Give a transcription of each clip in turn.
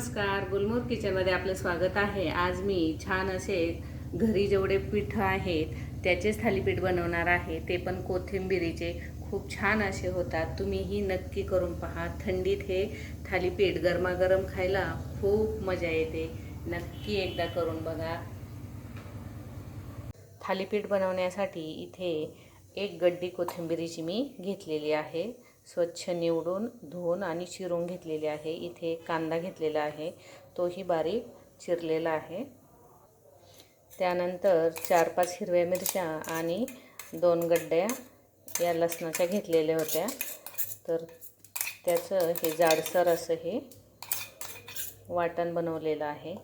नमस्कार गुलमोर किचनमध्ये आपलं स्वागत आहे. आज मी छान असे घरी जेवढे पीठ आहेत त्याचेच थालीपीठ बनवणार आहे. ते पण कोथिंबिरीचे. खूप छान असे होतात. तुम्हीही नक्की करून पहा. थंडीत हे थालीपीठ गरमागरम खायला खूप मजा येते. नक्की एकदा करून बघा. थालीपीठ बनवण्यासाठी इथे एक गड्डी कोथिंबिरीची मी घेतलेली आहे. स्वच्छ निवडून धुवून आणि चिरून घेतलेली आहे. इथे कांदा घेतलेला आहे. तोही बारीक चिरलेला आहे. त्यानंतर चार पाच हिरव्या मिरच्या आणि दोन गड्ड्या या लसणाच्या घेतलेल्या होत्या. तर त्याचं हे जाडसर असं हे वाटण बनवलेलं आहे.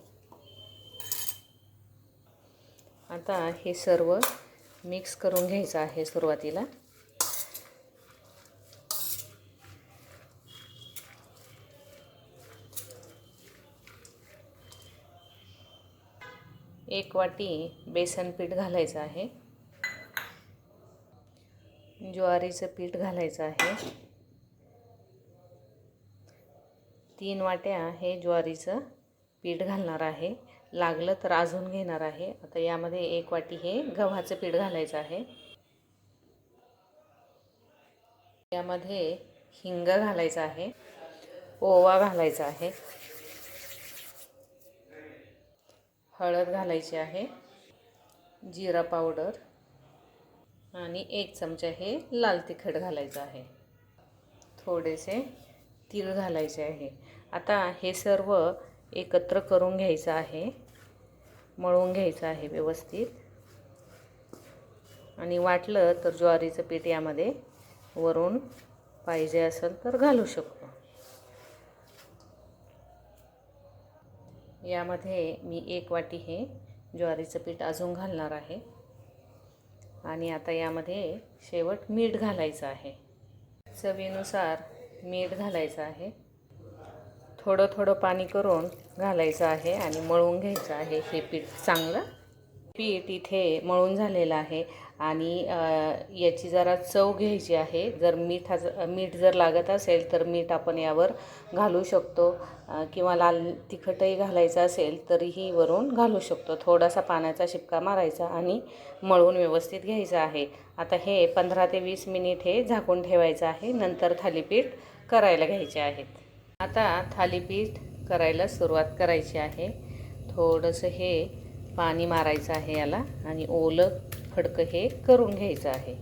आता हे सर्व मिक्स करून घ्यायचं आहे सुरुवातीला. एक वाटी बेसन पीठ घालायचं आहे. ज्वारीचं पीठ घालायचं आहे. तीन वाट्या हे ज्वारीचं पीठ घालणार आहे. लागलं तर अजून घेणार आहे. आता यामध्ये एक वाटी हे गव्हाचं पीठ घालायचं आहे. यामध्ये हिंग घालायचं आहे. ओवा घालायचा आहे. हळद घालायची आहे जिरा पावडर आणि एक चमचा हे लाल तिखट घालायचं आहे. थोडेसे तीळ घालायचे आहे. आता हे सर्व एकत्र करून घ्यायचं आहे मळून घ्यायचं आहे व्यवस्थित. आणि वाटलं तर ज्वारीचं पीठ यामध्ये वरून पाहिजे असेल तर घालू शकतो. यामध्ये मी एक वाटी हे ज्वारीचं पीठ अजून घालणार आहे. आणि आता यामध्ये शेवट मीठ घालायचं आहे. चवीनुसार मीठ घालायचं आहे. थोडं थोडं पाणी करून घालायचं आहे आणि मळून घ्यायचं आहे हे पीठ चांगलं. पीठ इथे मळून झालेलं आहे. आणि याची जरा चव घ्यायची आहे. जर मीठ मीठ जर लागत असेल तर मीठ आपण यावर घालू शकतो. किंवा लाल तिखटही घालायचं असेल तरीही वरून घालू शकतो. थोडासा पाण्याचा शिपका मारायचा आणि मळून व्यवस्थित घ्यायचं आहे. आता हे पंधरा ते वीस मिनिट हे झाकून ठेवायचं आहे. नंतर थालीपीठ करायला घ्यायचे आहेत. आता थालीपीठ करायला सुरुवात करायची आहे. थोडंसं हे पाणी मारायचं आहे याला आणि ओलं खडकं हे करून घ्यायचं आहे.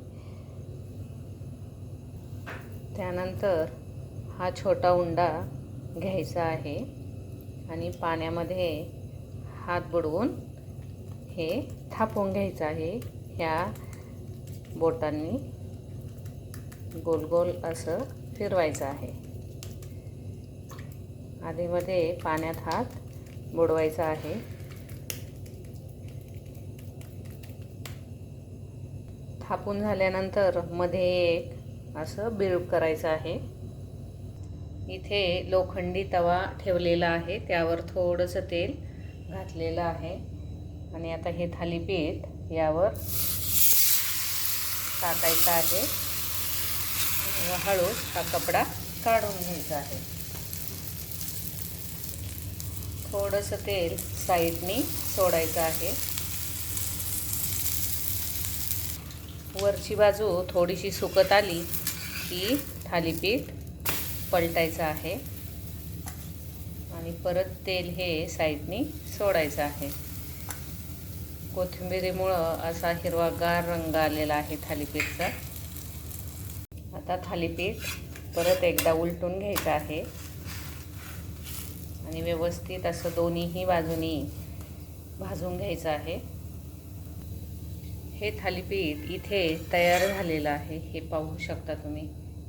त्यानंतर हा छोटा उंडा घ्यायचा आहे आणि पाण्यामध्ये हात बुडवून हे थापून घ्यायचं आहे. ह्या बोटांनी गोल गोल असं फिरवायचं आहे. आधीमध्ये पाण्यात हात बुडवायचा आहे. थापून झाल्यानंतरमध्ये एक असं बिळूप करायचं आहे. इथे लोखंडी तवा ठेवलेला आहे त्यावर थोडंसं तेल घातलेलं आहे. आणि आता हे थालीपीठ यावर टाकायचं आहे. हळूच हा कपडा काढून घ्यायचा आहे. थोडंसं तेल साईडनी सोडायचं आहे. वरची बाजू थोडीशी सुकत आली की थालीपीठ पलटायचं आहे. आणि परत तेल हे साईडनी सोडायचं आहे. कोथिंबिरीमुळं असा हिरवागार रंग आलेला आहे थालीपीठचा. आता थालीपीठ परत एकदा उलटून घ्यायचं आहे. आणि व्यवस्थित असं दोन्हीही बाजूनी भाजून घ्यायचं आहे. हे थालीपीठ इथे तयार झालेलं आहे. हे पाहू शकता तुम्ही.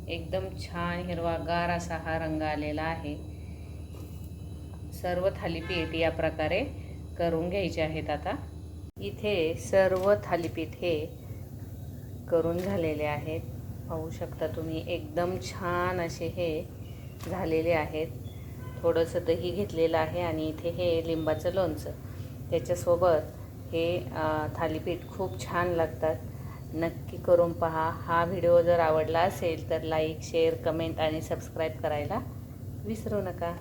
एकदम छान हिरवागार असा हा रंग आलेला आहे. सर्व थालीपीठ या प्रकारे करून घ्यायचे आहेत आता. इथे सर्व थालीपीठ हे करून झालेले आहेत. पाहू शकता तुम्ही एकदम छान असे हे झालेले आहेत. थोडंसं दही घेतलेलं आहे आणि इथे हे लिंबाचं लोणचं. त्याच्यासोबत हे थालीपीठ खूप छान लागतात. नक्की करून पहा. हा व्हिडिओ जर आवडला असेल तर लाईक शेअर कमेंट आणि सबस्क्राईब करायला विसरू नका.